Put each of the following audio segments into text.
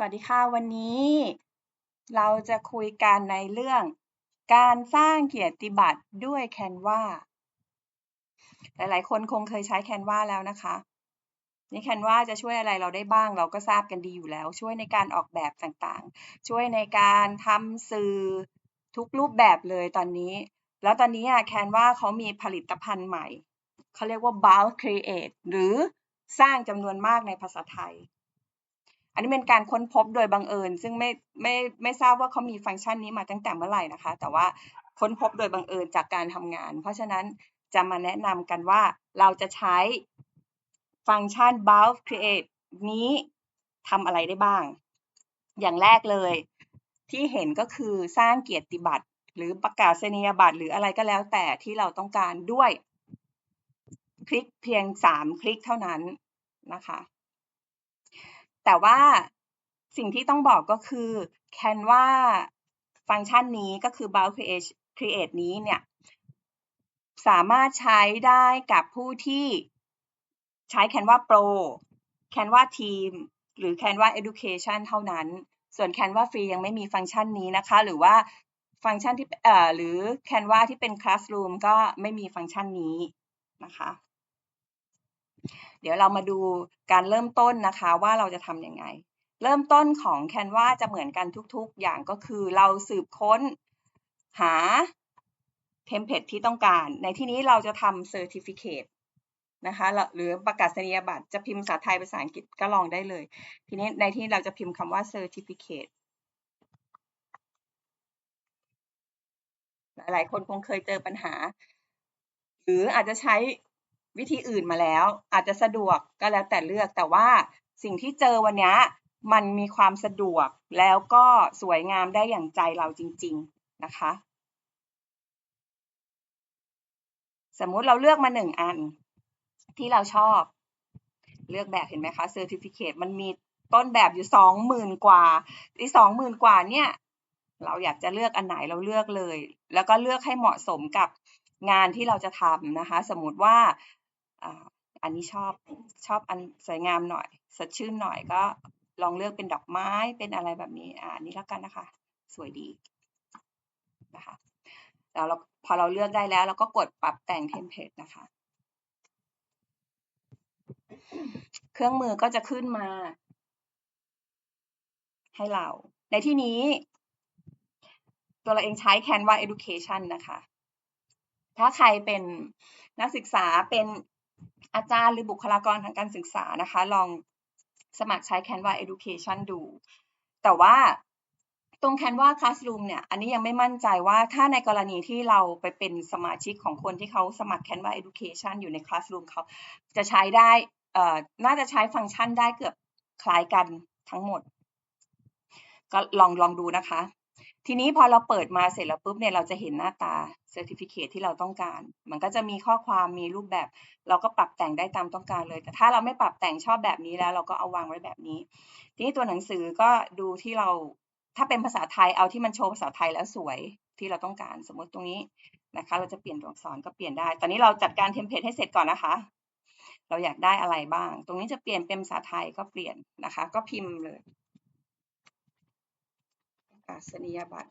สวัสดีค่ะ วันนี้เราจะคุยกันในเรื่อง การสร้างเกียรติบัตรด้วย Canva หลายๆ คนคงเคยใช้ Canva แล้วนะคะนี่ Canva จะช่วยอะไรเราได้บ้าง เราก็ทราบกันดีอยู่แล้ว ช่วยในการออกแบบต่างๆ ช่วยในการทำสื่อทุกรูปแบบเลยตอนนี้ แล้วตอนนี้อะ Canva เขามีผลิตภัณฑ์ใหม่ เขาเรียกว่า bulk create หรือสร้างจำนวนมากในภาษาไทย อันนี้เป็นการค้นพบโดยบังเอิญ ซึ่งไม่ไม่ไม่ทราบว่าเขามีฟังก์ชันนี้มาตั้งแต่เมื่อไหร่นะคะ แต่ว่าค้นพบโดยบังเอิญจากการทำงาน เพราะฉะนั้นจะมาแนะนำกันว่าเราจะใช้ฟังก์ชัน bulk create นี้ทำอะไรได้บ้าง อย่างแรกเลย ที่เห็นก็คือสร้างเกียรติบัตร หรือประกาศนียบัตรหรืออะไรก็แล้วแต่ที่เราต้องการด้วย คลิกเพียง 3 คลิกเท่านั้นนะคะ แต่ว่าสิ่งที่ต้องบอกก็คือ Canva ฟังก์ชันนี้ก็คือ bulk create create นี้เนี่ยสามารถใช้ได้กับผู้ที่ใช้ Canva Pro Canva Team หรือ Canva Education เท่านั้น ส่วน Canva Free ยังไม่มีฟังก์ชันนี้นะคะ หรือว่าฟังก์ชันที่เอ่อหรือ Canva ที่เป็น Classroom ก็ไม่มีฟังก์ชันนี้นะคะ เดี๋ยวเรามาดูการเริ่มต้นนะคะว่าเราจะทำยังไง เริ่มต้นของ Canva จะเหมือนกันทุกๆ อย่างก็คือเราสืบค้นหาเทมเพลตที่ต้องการ ในที่นี้เราจะทำ Certificate นะคะหรือประกาศนียบัตรจะพิมพ์ภาษาไทยภาษาอังกฤษก็ลองได้เลย ทีนี้ในที่เราจะพิมพ์คำว่า Certificate หลายๆคนคงเคยเจอปัญหา หรืออาจจะใช้ วิธีอื่นมาแล้ว อาจจะสะดวกก็แล้วแต่เลือกแต่ว่าสิ่งที่เจอวันนี้มันมีความสะดวกแล้วก็สวยงามได้อย่างใจเราจริง ๆนะคะ สมมุติเราเลือกมาหนึ่งอัน ที่เราชอบเลือกแบบเห็นไหมคะ Certificate มันมีต้นแบบอยู่สองหมื่นกว่าอีสองหมื่นกว่าเนี่ย เราอยากจะเลือกอันไหนเราเลือกเลย แล้วก็เลือกให้เหมาะสมกับงานที่เราจะทำนะคะ สมมติว่า อันนี้ชอบชอบอันสวยงามหน่อย สดชื่นหน่อยก็ลองเลือกเป็นดอกไม้เป็นอะไรแบบนี้อ่านี้แล้วกันนะคะ สวยดีนะคะแล้วเราพอเราเลือกได้แล้ว เราก็กดปรับแต่งเทมเพลตนะคะ เครื่องมือก็จะขึ้นมา ให้เรา ในที่นี้ ตัวเราเองใช้ Canva Education นะคะ ถ้าใครเป็นนักศึกษาเป็น อาจารย์หรือบุคลากรทางการศึกษานะคะ ลองสมัครใช้ Canva Education ดู แต่ว่าตรง Canva Classroom เนี่ย อันนี้ยังไม่มั่นใจว่าถ้าในกรณีที่เราไปเป็นสมาชิกของคนที่เขาสมัคร Canva Education อยู่ใน Classroom เขาจะใช้ได้เอ่อน่าจะใช้ฟังก์ชันได้เกือบคล้ายกันทั้งหมด ก็ลองลองดูนะคะ ทีนี้พอเราเปิดมาเสร็จแล้วปุ๊บเนี่ยเราจะเห็นหน้าตา Certificate ที่เราต้องการ มันก็จะมีข้อความมีรูปแบบ เราก็ปรับแต่งได้ตามต้องการเลย แต่ถ้าเราไม่ปรับแต่งชอบแบบนี้แล้ว เราก็เอาวางไว้แบบนี้ ทีนี้ตัวหนังสือก็ดูที่เราถ้าเป็นภาษาไทยเอาที่มันโชว์ภาษาไทยแล้วสวยที่เราต้องการสมมติตรงนี้นะคะ เราจะเปลี่ยนตัวอักษรก็เปลี่ยนได้ ตอนนี้เราจัดการเทมเพลตให้เสร็จก่อนนะคะ เราอยากได้อะไรบ้าง ตรงนี้จะเปลี่ยนเป็นภาษาไทยก็เปลี่ยนนะคะ ก็พิมพ์เลย กาศนียบัตร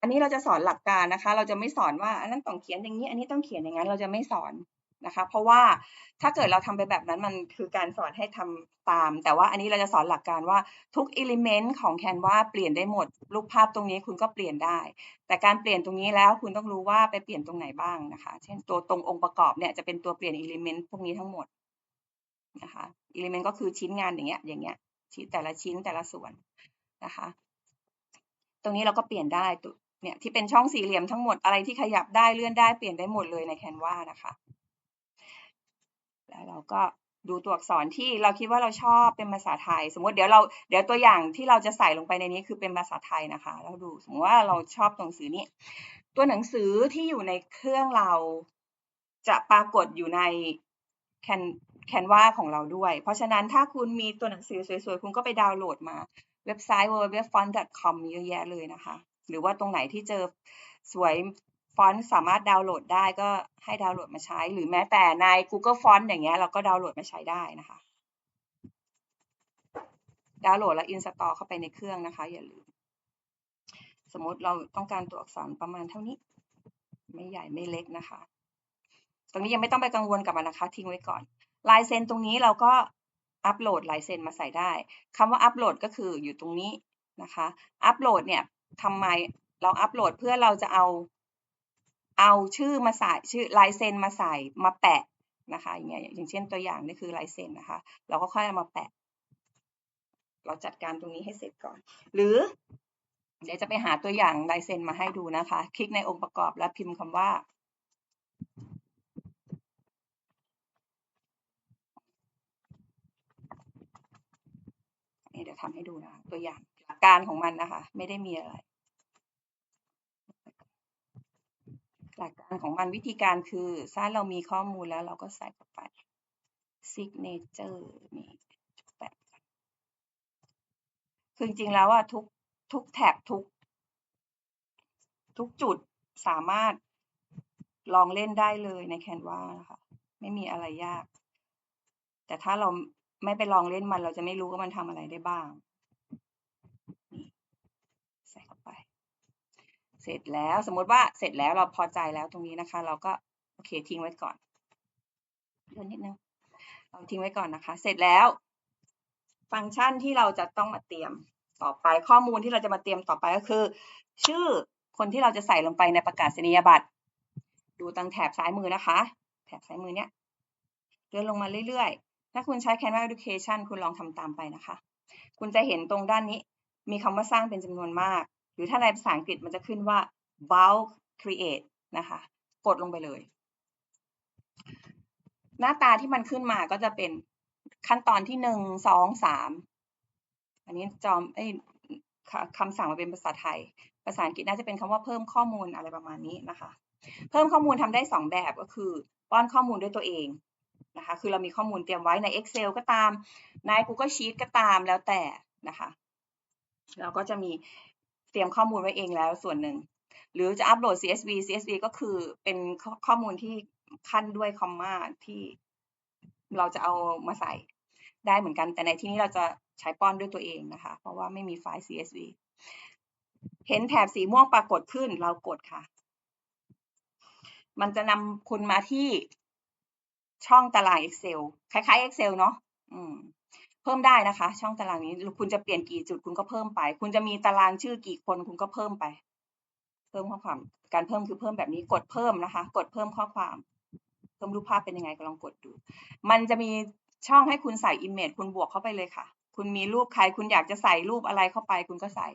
อันนี้เราจะสอนหลักการนะคะ เราจะไม่สอนว่าอันนั้นต้องเขียนอย่างนี้ อันนี้ต้องเขียนอย่างนั้น เราจะไม่สอนนะคะ เพราะว่าถ้าเกิดเราทำไปแบบนั้นมันคือการสอนให้ทำตาม แต่ว่าอันนี้เราจะสอนหลักการว่าทุกอิเลเมนต์ของแคนวาเปลี่ยนได้หมด รูปภาพตรงนี้คุณก็เปลี่ยนได้ แต่การเปลี่ยนตรงนี้แล้วคุณต้องรู้ว่าไปเปลี่ยนตรงไหนบ้างนะคะ เช่นตัวตรงองค์ประกอบเนี่ยจะเป็นตัวเปลี่ยนอิเลเมนต์พวกนี้ทั้งหมดนะคะอิเลเมนต์ก็คือชิ้นงานอย่างเงี้ยอย่างเงี้ย แต่ละชิ้นแต่ละส่วนนะคะ ตรงนี้เราก็เปลี่ยนได้ตัวเนี่ยที่เป็นช่องสี่เหลี่ยมทั้งหมดอะไรที่ขยับได้เลื่อนได้เปลี่ยนได้หมดเลยในแคนวานะคะ แล้วเราก็ดูตัวอักษรที่เราคิดว่าเราชอบเป็นภาษาไทย สมมติเดี๋ยวเราเดี๋ยวตัวอย่างที่เราจะใส่ลงไปในนี้คือเป็นภาษาไทยนะคะ เราดูสมมติว่าเราชอบตัวหนังสือนี้ตัวหนังสือที่อยู่ในเครื่องเราจะปรากฏอยู่ในแคน แคนวาของเราด้วย เพราะฉะนั้นถ้าคุณมีตัวหนังสือสวยๆ คุณก็ไปดาวน์โหลดมา เว็บไซต์ www.font.com เยอะแยะเลยนะคะ หรือว่าตรงไหนที่เจอสวยฟอนต์สามารถดาวน์โหลดได้ก็ให้ดาวน์โหลดมาใช้ หรือแม้แต่ใน Google Font อย่างเงี้ยเราก็ดาวน์โหลดมาใช้ได้นะคะ ดาวน์โหลดและอินสตอลเข้าไปในเครื่องนะคะ อย่าลืม สมมติเราต้องการตัวอักษรประมาณเท่านี้ ไม่ใหญ่ไม่เล็กนะคะ ตรงนี้ยังไม่ต้องไปกังวลกับมันนะคะ ทิ้งไว้ก่อน ลายเซ็นตรงนี้เราก็อัปโหลดลายเซ็นมาใส่ได้คำว่าอัปโหลดก็คืออยู่ตรงนี้นะคะ อัปโหลดเนี่ยทำไมเราอัปโหลดเพื่อเราจะเอาเอาชื่อมาใส่ชื่อลายเซ็นมาใส่มาแปะนะคะอย่างเงี้ยอย่างเช่นตัวอย่างนี่คือลายเซ็นนะคะ เราก็ค่อยเอามาแปะ เราจัดการตรงนี้ให้เสร็จก่อน หรือ เดี๋ยวจะไปหาตัวอย่างลายเซ็นมาให้ดูนะคะ คลิกในองค์ประกอบแล้วพิมพ์คำว่า เดี๋ยวทำให้ดูนะตัวอย่างหลักการของมันนะคะ ไม่ได้มีอะไร หลักการของมันวิธีการคือถ้าเรามีข้อมูลแล้วเราก็ใส่เข้าไป signature นี่แปะคือจริงๆแล้วอะทุกทุกแท็บทุก ทุกจุดสามารถลองเล่นได้เลยใน Canva นะคะ ไม่มีอะไรยาก แต่ถ้าเรา ไม่ไปลองเล่นมันเราจะไม่รู้ว่ามันทำอะไรได้บ้าง ใส่เข้าไป เสร็จแล้วสมมติว่าเสร็จแล้วเราพอใจแล้วตรงนี้นะคะ เราก็โอเคทิ้งไว้ก่อนเลื่อนนิดนึงเราทิ้งไว้ก่อนนะคะ เสร็จแล้ว ฟังก์ชันที่เราจะต้องมาเตรียมต่อไปข้อมูลที่เราจะมาเตรียมต่อไปก็คือ ชื่อคนที่เราจะใส่ลงไปในประกาศนียบัตร ดูตั้งแถบซ้ายมือนะคะ แถบซ้ายมือเนี้ยเลื่อนลงมาเรื่อยๆ ถ้าคุณใช้ Canva Education คุณลองทำตามไปนะคะ คุณจะเห็นตรงด้านนี้มีคำว่าสร้างเป็นจำนวนมาก หรือถ้าในภาษาอังกฤษมันจะขึ้นว่า bulk create นะคะ กดลงไปเลย หน้าตาที่มันขึ้นมาก็จะเป็นขั้นตอนที่หนึ่งสองสามอันนี้จอมคำสั่งมาเป็นภาษาไทย ภาษาอังกฤษน่าจะเป็นคำว่าเพิ่มข้อมูลอะไรประมาณนี้นะคะ เพิ่มข้อมูลทำได้สองแบบก็คือ ป้อนข้อมูลด้วยตัวเอง นะคะ คือเรามีข้อมูลเตรียมไว้ใน Excel ก็ตาม ใน Google Sheet ก็ตามแล้วแต่นะคะ เราก็จะมีเตรียมข้อมูลไว้เองแล้วส่วนหนึ่ง หรือจะอัปโหลด CSV CSV ก็คือเป็นข้อมูลที่ขั้นด้วยคอมมาที่เราจะเอามาใส่ได้เหมือนกัน แต่ในที่นี้เราจะใช้ป้อนด้วยตัวเองนะคะ เพราะว่าไม่มีไฟล์ CSV เห็นแถบสีม่วงปรากฏขึ้นเรากดค่ะ มันจะนำคุณมาที่ ช่องตาราง Excel คล้ายๆ Excel เนาะอืมเพิ่มได้นะคะ ช่องตารางนี้คุณจะเปลี่ยนกี่จุดคุณก็เพิ่มไป คุณจะมีตารางชื่อกี่คนคุณก็เพิ่มไป เพิ่มข้อความ การเพิ่มคือเพิ่มแบบนี้กดเพิ่มนะคะ กดเพิ่มข้อความ เพิ่มรูปภาพเป็นยังไงก็ลองกดดู มันจะมีช่องให้คุณใส่ image คุณบวกเข้าไปเลยค่ะ คุณมีรูปใคร คุณอยากจะใส่รูปอะไรเข้าไป คุณก็ใส่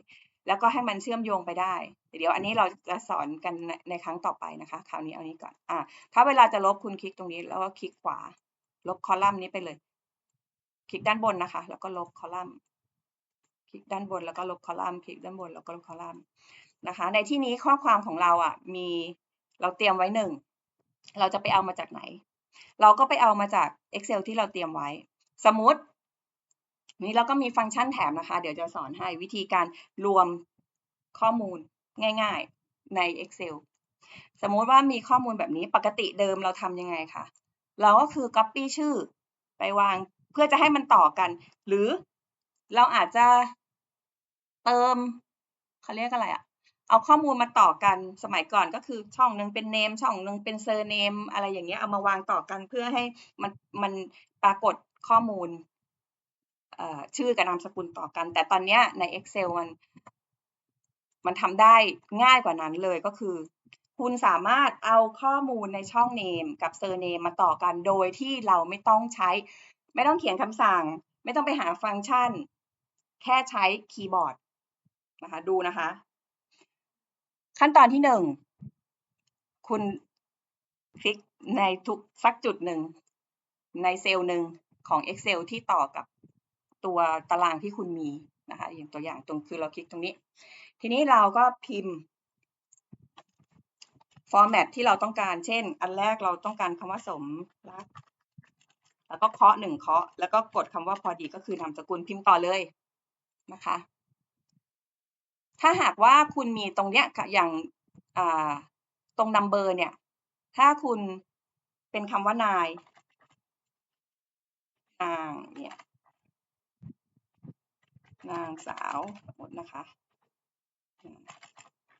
แล้วก็ให้มันเชื่อมโยงไปได้ เดี๋ยวอันนี้เราจะสอนกันในครั้งต่อไปนะคะ คราวนี้เอานี้ก่อนอ่าถ้าเวลาจะลบคุณคลิกตรงนี้ แล้วก็คลิกขวา ลบคอลัมน์นี้ไปเลย คลิกด้านบนนะคะ แล้วก็ลบคอลัมน์ คลิกด้านบนแล้วก็ลบคอลัมน์ คลิกด้านบนแล้วก็ลบคอลัมน์นะคะ ในที่นี้ข้อความของเราอะ มีเราเตรียมไว้หนึ่ง เราจะไปเอามาจากไหน เราก็ไปเอามาจาก Excel ที่เราเตรียมไว้ สมมติ นี้เราก็มีฟังก์ชันแถมนะคะ เดี๋ยวจะสอนให้วิธีการรวมข้อมูลง่ายๆใน Excel สมมุติว่ามีข้อมูลแบบนี้ปกติเดิมเราทำยังไงคะเราก็คือ Copy ชื่อไปวางเพื่อจะให้มันต่อกัน หรือเราอาจจะเติมเขาเรียกอะไรอะเอาข้อมูลมาต่อกันสมัยก่อนก็คือช่องหนึ่งเป็น name ช่องหนึ่งเป็น surname อะไรอย่างเงี้ยเอามาวางต่อกันเพื่อให้มันมันปรากฏข้อมูล ชื่อกับนามสกุลต่อกัน แต่ตอนนี้ใน Excel มัน มันทำได้ง่ายกว่านั้นเลยก็คือ คุณสามารถเอาข้อมูลในช่อง name กับ surname มาต่อกันโดยที่เราไม่ต้องใช้ ไม่ต้องเขียนคำสั่ง ไม่ต้องไปหาฟังก์ชัน แค่ใช้คีย์บอร์ดนะคะดูนะคะ ขั้นตอนที่หนึ่งคุณคลิกในทุกสักจุดหนึ่งในเซลล์หนึ่งของ Excel ที่ต่อกับ ตัวตารางที่คุณมีนะคะอย่างตัวอย่างตรงคือเราคลิกตรงนี้ ทีนี้เราก็พิมพ์ฟอร์แมตที่เราต้องการเช่น อันแรกเราต้องการคำว่าสมรัก แล้วก็เคาะหนึ่งเคาะ แล้วก็กดคำว่าพอดีก็คือนามสกุลพิมพ์ต่อเลยนะคะ ถ้าหากว่าคุณมีตรงเนี้ยอย่างตรงนัมเบอร์เนี่ย ถ้าคุณเป็นคำว่านายนางเนี่ย นางสาวสมมตินะคะ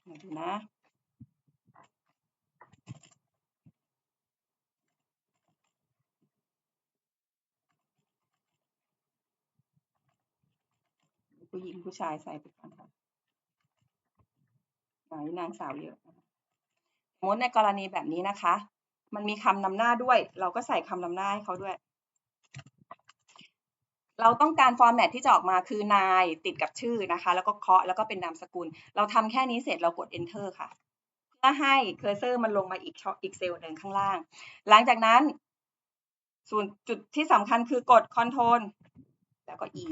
มาดูนะผู้หญิงผู้ชายใส่ไปก่อนค่ะไหนนางสาวเยอะนะคะสมมติในกรณีแบบนี้นะคะ มันมีคำนำหน้าด้วย เราก็ใส่คำนำหน้าให้เขาด้วย เราต้องการฟอร์แมตที่จะออกมาคือนายติดกับชื่อนะคะ แล้วก็เคาะแล้วก็เป็นนามสกุล เราทำแค่นี้เสร็จเรากด enter ค่ะ เพื่อให้เคอร์เซอร์มันลงมาอีกช่องอีกเซลล์หนึ่งข้างล่าง หลังจากนั้น ส่วนจุดที่สำคัญคือกด control แล้วก็ E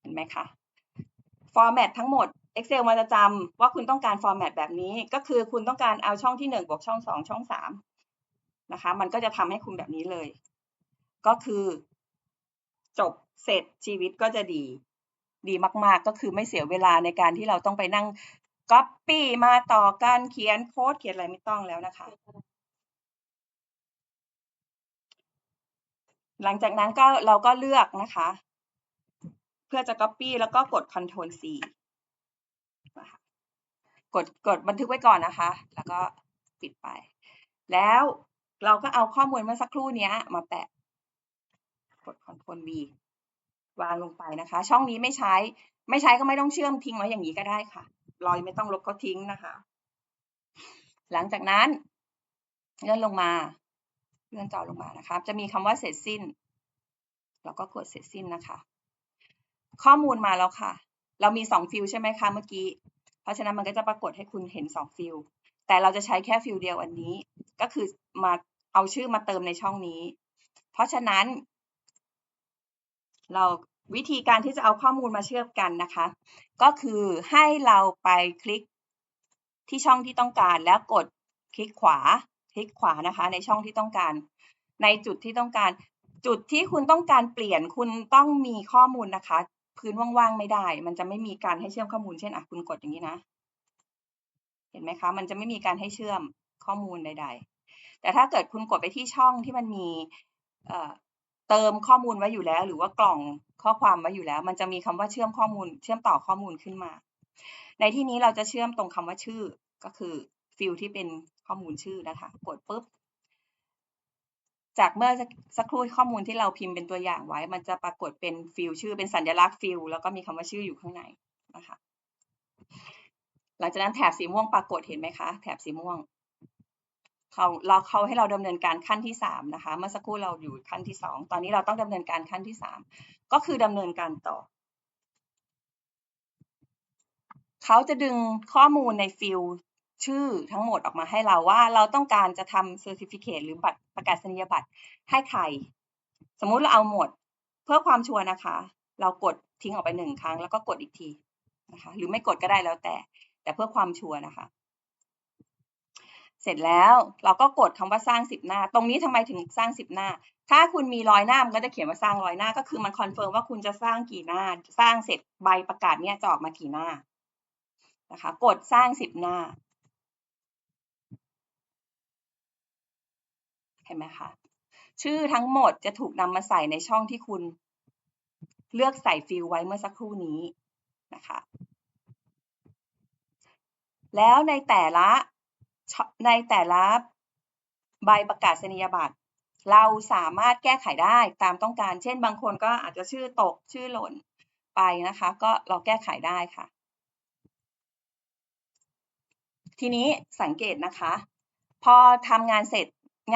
เห็นไหมคะฟอร์แมตทั้งหมด Excel มันจะจำว่าคุณต้องการฟอร์แมตแบบนี้ ก็คือคุณต้องการเอาช่องที่1บวกช่อง 2 ช่อง3นะคะ มันก็จะทำให้คุณแบบนี้เลย ก็คือ จบเสร็จชีวิตก็จะดีดีมาก ๆ ก็คือไม่เสียเวลาในการที่เราต้องไปนั่งก๊อปปี้มาต่อการเขียนโค้ดเขียนอะไรไม่ต้องแล้วนะคะ หลังจากนั้นก็เราก็เลือกนะคะ เพื่อจะ Copy แล้วก็กด Ctrl C กดกดบันทึกไว้ก่อนนะคะ แล้วก็ปิดไป แล้วเราก็เอาข้อมูลเมื่อสักครู่นี้มาแปะ ด Ctrl V วางลงไปนะคะ ช่องนี้ไม่ใช้ ไม่ใช้ก็ไม่ต้องเชื่อมทิ้งไว้อย่างนี้ก็ได้ค่ะ รอยไม่ต้องลบก็ทิ้งนะคะ หลังจากนั้นเลื่อนลงมาเลื่อนจอลงมานะคะ จะมีคำว่าเสร็จสิ้นแล้วก็กดเสร็จสิ้นนะคะ ข้อมูลมาแล้วค่ะ เรามีสองฟิลใช่ไหมคะเมื่อกี้ เพราะฉะนั้นมันก็จะปรากฏให้คุณเห็นสองฟิล แต่เราจะใช้แค่ฟิลเดียวอันนี้ ก็คือมาเอาชื่อมาเติมในช่องนี้ เพราะฉะนั้น เราวิธีการที่จะเอาข้อมูลมาเชื่อมกันนะคะ ก็คือให้เราไปคลิกที่ช่องที่ต้องการแล้วกดคลิกขวา คลิกขวานะคะ ในช่องที่ต้องการ ในจุดที่ต้องการ จุดที่คุณต้องการเปลี่ยนคุณต้องมีข้อมูลนะคะ พื้นว่างๆไม่ได้ มันจะไม่มีการให้เชื่อมข้อมูลเช่นอะคุณกดอย่างนี้นะ เห็นไหมคะ มันจะไม่มีการให้เชื่อมข้อมูลใด ๆ แต่ถ้าเกิดคุณกดไปที่ช่องที่มันมี เติมข้อมูลไว้อยู่แล้ว หรือว่ากล่องข้อความไว้อยู่แล้ว มันจะมีคำว่าเชื่อมข้อมูล เชื่อมต่อข้อมูลขึ้นมา ในที่นี้เราจะเชื่อมตรงคำว่าชื่อก็คือฟิลที่เป็นข้อมูลชื่อนะคะ กดปุ๊บ จากเมื่อสักครู่ข้อมูลที่เราพิมพ์เป็นตัวอย่างไว้ มันจะปรากฏเป็นฟิลชื่อเป็นสัญลักษณ์ฟิลแล้วก็มีคำว่าชื่ออยู่ข้างในนะคะ หลังจากนั้นแถบสีม่วงปรากฏเห็นไหมคะ แถบสีม่วง เขาเราเขาให้เราดำเนินการขั้นที่สามนะคะ เมื่อสักครู่เราอยู่ขั้นที่สองตอนนี้เราต้องดำเนินการขั้นที่สามก็คือดำเนินการต่อ เขาจะดึงข้อมูลในฟิลชื่อทั้งหมดออกมาให้เราว่าเราต้องการจะทำเซอร์ติฟิเคตหรือบัตรประกาศนียบัตรให้ใคร สมมุติเราเอาหมดเพื่อความชัวร์นะคะ เรากดทิ้งออกไปหนึ่งครั้งแล้วก็กดอีกทีนะคะ หรือไม่กดก็ได้แล้วแต่ แต่เพื่อความชัวร์นะคะ เสร็จแล้วเราก็กดคำว่าสร้างสิบหน้า ตรงนี้ทำไมถึงสร้างสิบหน้า ถ้าคุณมีร้อยหน้ามันก็จะเขียนว่าสร้างร้อยหน้า ก็คือมันคอนเฟิร์มว่าคุณจะสร้างกี่หน้า สร้างเสร็จใบประกาศเนี่ยจะออกมากี่หน้านะคะ กดสร้างสิบหน้า เห็นไหมคะ ชื่อทั้งหมดจะถูกนำมาใส่ในช่องที่คุณเลือกใส่ฟิลไว้เมื่อสักครู่นี้นะคะ แล้วในแต่ละ ในแต่ละใบประกาศนียบัตร เราสามารถแก้ไขได้ตามต้องการ เช่น บางคนก็อาจจะชื่อตกชื่อหล่นไปนะคะ ก็เราแก้ไขได้ค่ะ ทีนี้สังเกตนะคะ พอทำงานเสร็จ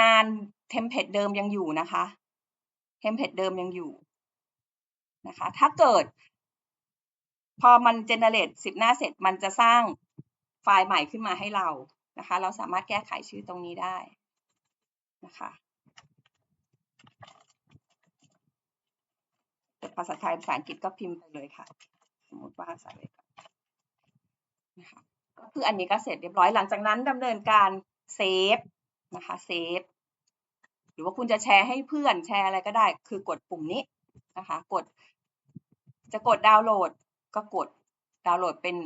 งานเทมเพลตเดิมยังอยู่นะคะเทมเพลตเดิมยังอยู่นะคะ ถ้าเกิด พอมันเจเนเรตสิบหน้าเสร็จมันจะสร้างไฟล์ใหม่ขึ้นมาให้เรา นะคะ เราสามารถแก้ไขชื่อตรงนี้ได้นะคะภาษาไทยภาษาอังกฤษก็พิมพ์ไปเลยค่ะ สมมติว่าใส่เลยนะคะก็คืออันนี้ก็เสร็จเรียบร้อยหลังจากนั้นดำเนินการเซฟนะคะเซฟหรือว่าคุณจะแชร์ให้เพื่อนแชร์อะไรก็ได้ คือกดปุ่มนี้นะคะ กด จะกดดาวน์โหลดก็กดดาวน์โหลดเป็น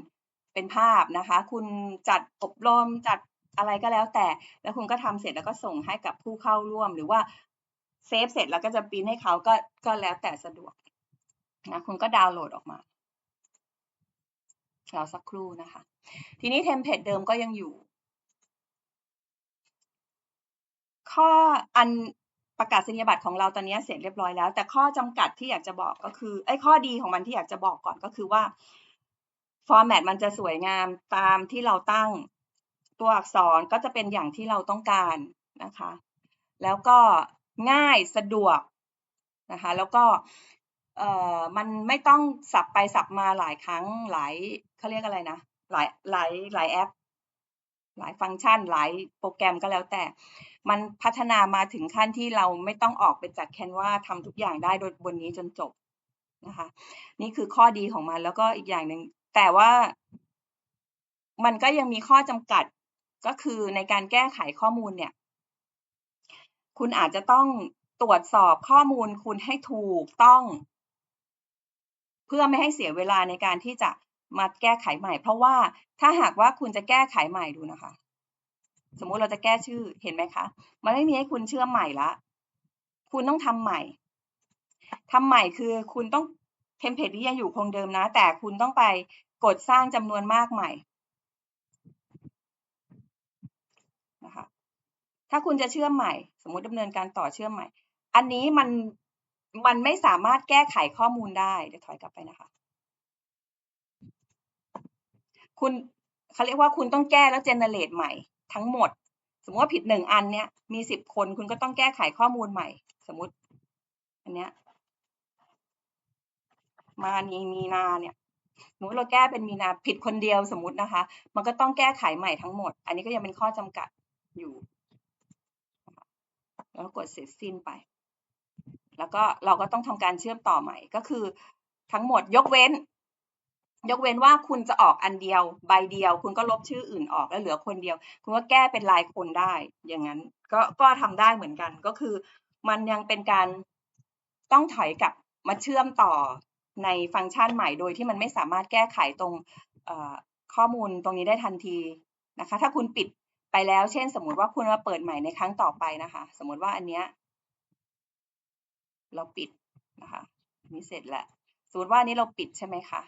เป็นภาพนะคะ คุณจัดอบรมจัดอะไรก็แล้วแต่ แล้วคุณก็ทำเสร็จแล้วก็ส่งให้กับผู้เข้าร่วม หรือว่าเซฟเสร็จแล้วก็จะปริ้นให้เขาก็ก็แล้วแต่สะดวกนะคุณก็ดาวน์โหลดออกมารอสักครู่นะคะ ทีนี้เทมเพลตเดิมก็ยังอยู่ ข้ออันประกาศนียบัตรของเราตอนนี้เสร็จเรียบร้อยแล้ว แต่ข้อจำกัดที่อยากจะบอกก็คือไอ้ข้อดีของมันที่อยากจะบอกก่อนก็คือว่า ฟอร์แมตมันจะสวยงามตามที่เราตั้ง ตัวอักษรก็จะเป็นอย่างที่เราต้องการนะคะ แล้วก็ง่ายสะดวกนะคะ แล้วก็เอ่อมันไม่ต้องสับไปสับมาหลายครั้งหลายเขาเรียกอะไรนะหลายหลายหลายแอป หลายฟังก์ชัน หลายโปรแกรมก็แล้วแต่ มันพัฒนามาถึงขั้นที่เราไม่ต้องออกไปจากแคนวาทำทุกอย่างได้โดยบนนี้จนจบนะคะ นี่คือข้อดีของมันแล้วก็อีกอย่างหนึ่ง แต่ว่ามันก็ยังมีข้อจำกัดก็คือในการแก้ไขข้อมูลเนี่ย คุณอาจจะต้องตรวจสอบข้อมูลคุณให้ถูกต้อง เพื่อไม่ให้เสียเวลาในการที่จะมาแก้ไขใหม่ เพราะว่าถ้าหากว่าคุณจะแก้ไขใหม่ดูนะคะ สมมุติเราจะแก้ชื่อเห็นไหมคะ มันไม่มีให้คุณเชื่อมใหม่ละ คุณต้องทำใหม่ทำใหม่คือคุณต้องเทมเพลตที่ยังอยู่คงเดิมนะ แต่คุณต้องไป กดสร้างจำนวนมากใหม่นะคะถ้าคุณจะเชื่อมใหม่ สมมติดำเนินการต่อเชื่อมใหม่ อันนี้มันมันไม่สามารถแก้ไขข้อมูลได้เดี๋ยวถอยกลับไปนะคะ คุณเขาเรียกว่าคุณต้องแก้แล้วเจเนเรตใหม่ทั้งหมด สมมติว่าผิดหนึ่งอันเนี้ยมีสิบคนคุณก็ต้องแก้ไขข้อมูลใหม่ สมมติ อันเนี้ยมานีมีนาเนี่ย สมมติเราแก้เป็นมีนาผิดคนเดียวสมมตินะคะ มันก็ต้องแก้ไขใหม่ทั้งหมด อันนี้ก็ยังเป็นข้อจำกัดอยู่ แล้วกดเสร็จสิ้นไป แล้วก็เราก็ต้องทำการเชื่อมต่อใหม่ ก็คือทั้งหมดยกเว้น ยกเว้นว่าคุณจะออกอันเดียว ใบเดียว คุณก็ลบชื่ออื่นออกแล้วเหลือคนเดียว คุณก็แก้เป็นลายคนได้ อย่างนั้น ก็ก็ทำได้เหมือนกัน ก็คือ มันยังเป็นการต้องถอยกลับมาเชื่อมต่อ ในฟังก์ชันใหม่โดยที่มันไม่สามารถแก้ไขตรงข้อมูลตรงนี้ได้ทันทีนะคะ ถ้าคุณปิดไปแล้ว เช่น สมมติว่าคุณมาเปิดใหม่ในครั้งต่อไปนะคะ สมมติว่าอันเนี้ยเราปิดนะคะนี้เสร็จแล้วสมมติว่าอันนี้เราปิดใช่ไหมคะ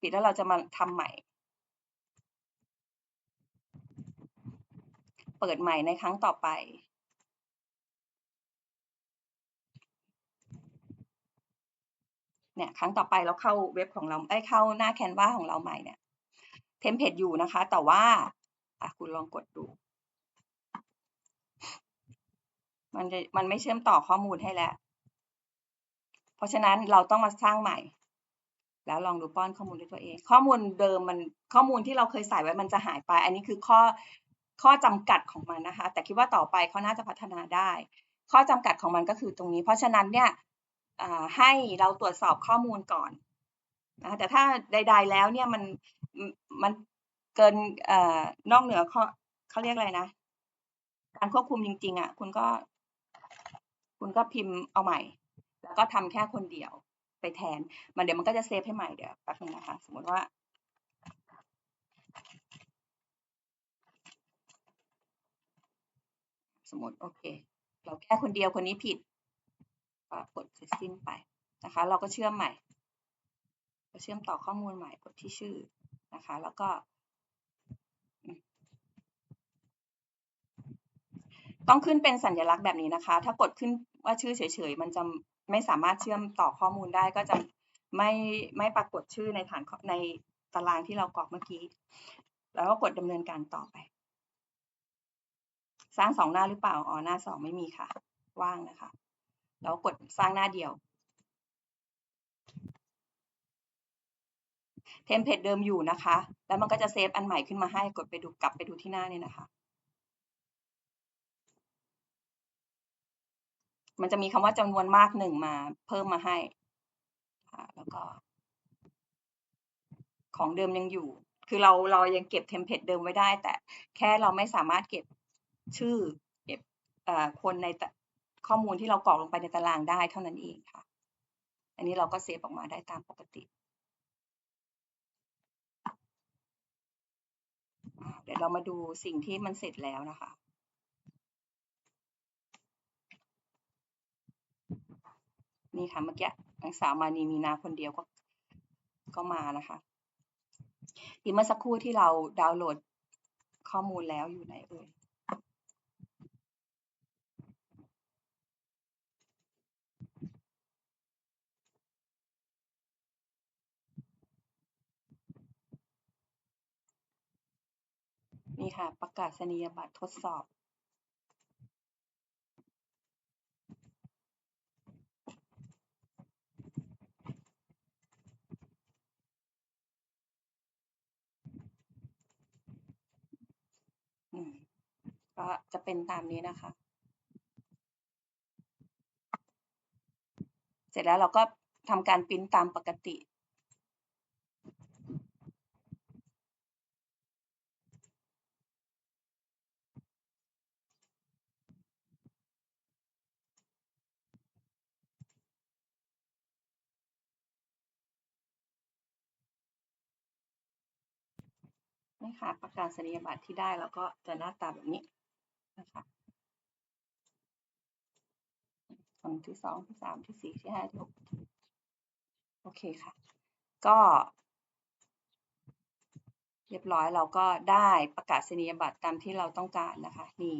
ปิดแล้วเราจะมาทำใหม่ เปิดใหม่ในครั้งต่อไป เนี่ยครั้งต่อไปเราเข้าเว็บของเราไอ้เข้าหน้าแคนวาของเราใหม่เนี่ยเทมเพลตอยู่นะคะ แต่ว่าอคุณลองกดดู มันจะมันไม่เชื่อมต่อข้อมูลให้แล้ว เพราะฉะนั้นเราต้องมาสร้างใหม่ แล้วลองดูป้อนข้อมูลด้วยตัวเอง ข้อมูลเดิมมันข้อมูลที่เราเคยใส่ไว้มันจะหายไป อันนี้คือข้อข้อจำกัดของมันนะคะ แต่คิดว่าต่อไปเขาน่าจะพัฒนาได้ ข้อจำกัดของมันก็คือตรงนี้ เพราะฉะนั้นเนี่ย ให้เราตรวจสอบข้อมูลก่อนนะแต่ถ้าใด ๆ แล้วเนี่ยมันมันเกินอนอกเหนือเขาเขาเรียกอะไรนะ การควบคุมจริง ๆ อะ คุณก็ คุณก็พิมพ์เอาใหม่ แล้วก็ทำแค่คนเดียวไปแทน มันเดี๋ยวมันก็จะเซฟให้ใหม่เดี๋ยวแป๊บนึงนะคะ สมมติว่าสมมติโอเค เราแค่คนเดียวคนนี้ผิด ก็กดเสร็จสิ้นไปนะคะ เราก็เชื่อมใหม่เชื่อมต่อข้อมูลใหม่กดที่ชื่อนะคะ แล้วก็ ต้องขึ้นเป็นสัญลักษณ์แบบนี้นะคะ ถ้ากดขึ้นว่าชื่อเฉยๆ มันจะไม่สามารถเชื่อมต่อข้อมูลได้ก็จะไม่ไม่ปรากฏชื่อในฐานในตารางที่เรากรอกเมื่อกี้ แล้วก็กดดำเนินการต่อไป สร้างสองหน้าหรือเปล่า อ๋อ หน้าสองไม่มีค่ะ ว่างนะคะ แล้วกดสร้างหน้าเดียวเทมเพลตเดิมอยู่นะคะ แล้วมันก็จะเซฟอันใหม่ขึ้นมาให้กดไปดูกลับไปดูที่หน้านี่นะคะ มันจะมีคำว่าจำนวนมากหนึ่งมาเพิ่มมาให้ แล้วก็ ของเดิมยังอยู่ คือเราเรายังเก็บเทมเพลตเดิมไว้ได้ แต่แค่เราไม่สามารถเก็บชื่อ เก็บคนใน ข้อมูลที่เรากรอกลงไปในตารางได้เท่านั้นเองค่ะ อันนี้เราก็เซฟออกมาได้ตามปกติ เดี๋ยวเรามาดูสิ่งที่มันเสร็จแล้วนะคะนี่ค่ะเมื่อกี้นางสาวมานีมีนาคนเดียวก็ก็มานะคะที่เมื่อสักครู่ที่เราดาวน์โหลดข้อมูลแล้วอยู่ไหนเอ่ย นี่ค่ะ ประกาศนียบัตรทดสอบ ก็จะเป็นตามนี้นะคะ เสร็จแล้วเราก็ทำการปริ้นตามปกติ ค่ะ ประกาศนียบัตรที่ได้แล้วก็จะหน้าตาแบบนี้นะคะคนที่สองที่สามที่สี่ที่ห้าที่หกโอเคค่ะ ก็ เรียบร้อยเราก็ได้ประกาศนียบัตรตามที่เราต้องการนะคะ นี่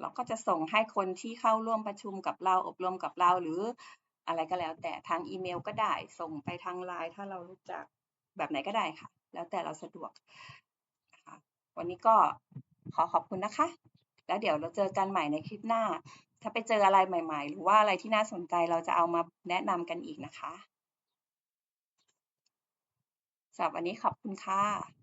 เราก็จะส่งให้คนที่เข้าร่วมประชุมกับเราอบรมกับเราหรืออะไรก็แล้ว แต่ทางอีเมลก็ได้ส่งไปทางไลน์ถ้าเรารู้จักแบบไหนก็ได้ค่ะ แล้วแต่เราสะดวกนะคะวันนี้ก็ขอขอบคุณนะคะ แล้วเดี๋ยวเราเจอกันใหม่ในคลิปหน้า ถ้าไปเจออะไรใหม่ ๆ หรือว่าอะไรที่น่าสนใจเราจะเอามาแนะนำกันอีกนะคะสำหรับวันนี้ขอบคุณค่ะ